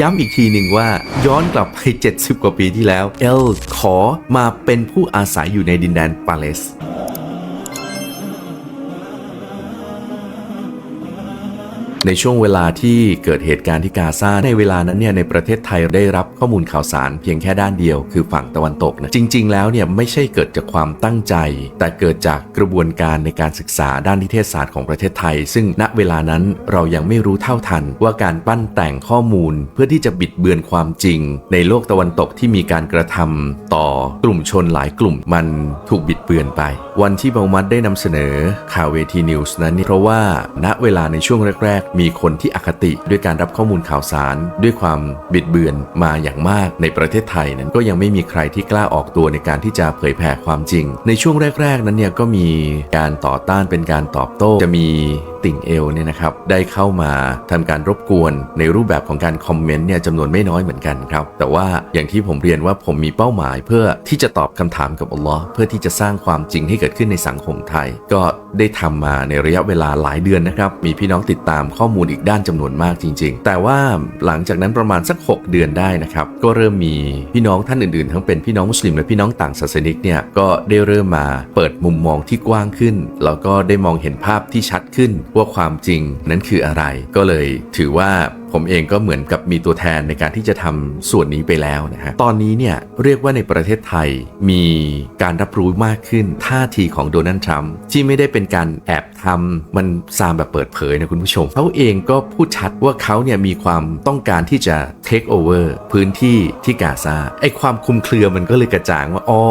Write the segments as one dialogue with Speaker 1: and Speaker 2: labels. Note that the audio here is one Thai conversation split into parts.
Speaker 1: ย้ำอีกทีหนึ่งว่าย้อนกลับไป 70 กว่าปีที่แล้ว เอลขอมาเป็นผู้อาศัยอยู่ในดินแดนปาเลส ในช่วงเวลาที่เกิดเหตุการณ์ที่กาซาในเวลานั้นเนี่ยในประเทศไทยได้รับข้อมูลข่าวสารเพียงแค่ด้านเดียวคือฝั่งตะวันตกนะจริง ๆ แล้วเนี่ยไม่ใช่เกิดจากความตั้งใจ แต่เกิดจากกระบวนการในการศึกษาด้านนิเทศศาสตร์ของประเทศไทย ซึ่งณเวลานั้นเรายังไม่รู้เท่าทัน ว่าการปั้นแต่งข้อมูลเพื่อที่จะบิดเบือนความจริง ในโลกตะวันตกที่มีการกระทำต่อกลุ่มชนหลายกลุ่มมันถูกบิดเบือนไป วันที่บามัดได้นำเสนอข่าวเวทีนิวส์นั้นเนี่เพราะว่าณเวลาในช่วงแรกๆมีคนที่อคติด้วยการรับข้อมูลข่าวสาร ด้วยความบิดเบือนมาอย่างมากในประเทศไทยนั้นก็ยังไม่มีใครที่กล้าออกตัวในการที่จะเผยแผ่ความจริง ในช่วงแรก ๆ นั้นเนี่ยก็มีการต่อต้านเป็นการตอบโต้จะมี ติ่งเอลเนี่ยนะครับได้เข้ามาทำการรบกวนในรูปแบบของการคอมเมนต์เนี่ยจำนวนไม่น้อยเหมือนกันครับแต่ว่าอย่างที่ผมเรียนว่าผมมีเป้าหมายเพื่อที่จะตอบคำถามกับอัลลอฮ์เพื่อที่จะสร้างความจริงให้เกิดขึ้นในสังคมไทย ก็ได้ทำมาในระยะเวลาหลายเดือนนะครับมีพี่น้องติดตามข้อมูลอีกด้านจำนวนมากจริง ๆ แต่ว่าหลังจากนั้นประมาณสัก 6 เดือนได้นะครับก็เริ่มมีพี่น้องท่านอื่นๆ ทั้งเป็นพี่น้องมุสลิมและพี่น้องต่างศาสนิกเนี่ยก็ได้เริ่มมาเปิดมุมมองที่กว้างขึ้น แล้วก็ได้มองเห็นภาพที่ชัดขึ้นว่าความจริงนั้นคืออะไร ก็เลยถือว่า ผมเองก็เหมือนกับมีตัวแทนในการที่จะทำส่วนนี้ไปแล้วนะฮะตอนนี้เนี่ยเรียกว่าในประเทศไทยมีการรับรู้มากขึ้นท่าทีของโดนัลด์ทรัมป์ที่ไม่ได้เป็นการแอบทำมันซามแบบเปิดเผยนะคุณผู้ชมเขาเองก็พูดชัดว่าเขาเนี่ยมีความต้องการที่จะ take over พื้นที่ที่กาซาไอความคุมเครือมันก็เลยกระจ่างว่าอ๋อ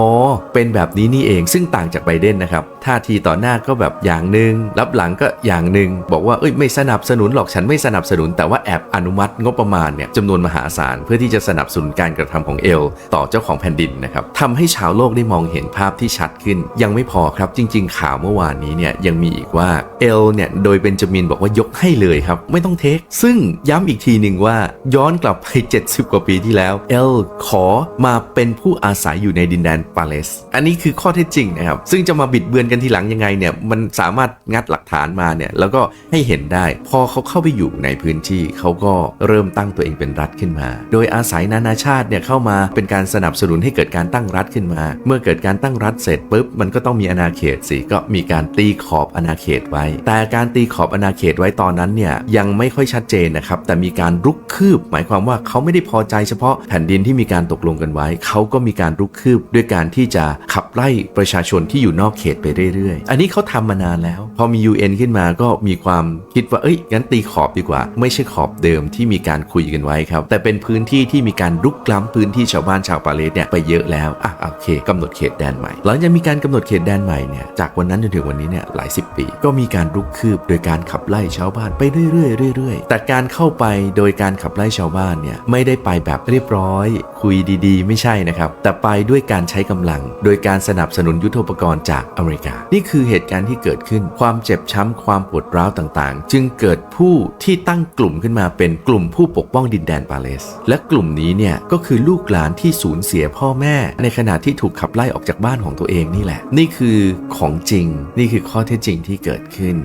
Speaker 1: เป็นแบบนี้นี่เองซึ่งต่างจากไบเดนนะครับท่าทีต่อหน้าก็แบบอย่างหนึ่งรับหลังก็อย่างหนึ่งบอกว่าเอ้ยไม่สนับสนุนหรอกฉันไม่สนับสนุนแต่ว่าแอบอนุมัติงบประมาณเนี่ยจำนวนมหาศาลเพื่อที่จะสนับสนุนการกระทำของเอล ต่อเจ้าของแผ่นดินนะครับทำให้ชาวโลกได้มองเห็นภาพที่ชัดขึ้น ยังไม่พอครับจริง ๆ ข่าวเมื่อวานนี้เนี่ยยังมีอีกว่าเอลเนี่ยโดยเบนจามินบอกว่ายกให้เลยครับ ไม่ต้องเทค ซึ่งย้ำอีกทีหนึ่งว่าย้อนกลับไป 70 กว่าปีที่แล้วเอลขอมาเป็นผู้อาศัยอยู่ในดินแดนปาเลส อันนี้คือข้อเท็จจริงนะครับ ซึ่งจะมาบิดเบือนกันทีหลังยังไงเนี่ยมันสามารถงัดหลักฐานมาเนี่ยแล้วก็ให้เห็นได้ พอเขาเข้าไปอยู่ในพื้นที่เขาก็เริ่มตั้งตัวเองเป็นรัฐขึ้นมา โดยอาศัยนานาชาติเนี่ยเข้ามาเป็นการสนับสนุนให้เกิดการตั้งรัฐขึ้นมา เมื่อเกิดการตั้งรัฐเสร็จปุ๊บมันก็ต้องมีอาณาเขตสิก็มีการตีขอบอาณาเขตไว้ แต่การตีขอบอาณาเขตไว้ตอนนั้นเนี่ยยังไม่ค่อยชัดเจนนะครับแต่มีการรุกคืบ หมายความว่าเขาไม่ได้พอใจเฉพาะแผ่นดินที่มีการตกลงกันไว้ เขาก็มีการรุกคืบด้วยการที่จะขับไล่ประชาชนที่อยู่นอกเขตไปเรื่อยๆ อันนี้เขาทำมานานแล้ว พอมี UN ขึ้นมาก็มีความคิดว่าเอ้ยงั้นตีขอบดีกว่า ไม่ใช่ขอบเดิมที่มีการคุยกันไว้ครับ แต่เป็นพื้นที่ที่มีการรุกล้ำพื้นที่ชาวบ้านชาวปาเลสเนี่ยไปเยอะแล้วอะโอเคกำหนดเขตแดนใหม่ หลังจากมีการกำหนดเขตแดนใหม่เนี่ยจากวันนั้นจนถึงวันนี้เนี่ยหลายสิบปี ก็มีการรุกคืบโดยการขับไล่ชาวบ้านไปเรื่อยๆเรื่อยๆแต่การเข้าไปโดยการขับไล่ชาวบ้านเนี่ยไม่ได้ไปแบบเรียบร้อย คุยดีๆ ไม่ใช่นะครับ แต่ไปด้วยการใช้กำลัง โดยการสนับสนุนยุทโธปกรณ์จากอเมริกา นี่คือเหตุการณ์ที่เกิดขึ้นความเจ็บช้ำความปวดร้าวต่างๆ จึงเกิดผู้ที่ตั้งกลุ่มขึ้นมาเป็นกลุ่มผู้ปกป้องดินแดนปาเลส และกลุ่มนี้เนี่ยก็คือลูกหลานที่สูญเสียพ่อแม่ ในขณะที่ถูกขับไล่ออกจากบ้านของตัวเองนี่แหละ นี่คือของจริง นี่คือข้อเท็จจริงที่เกิดขึ้น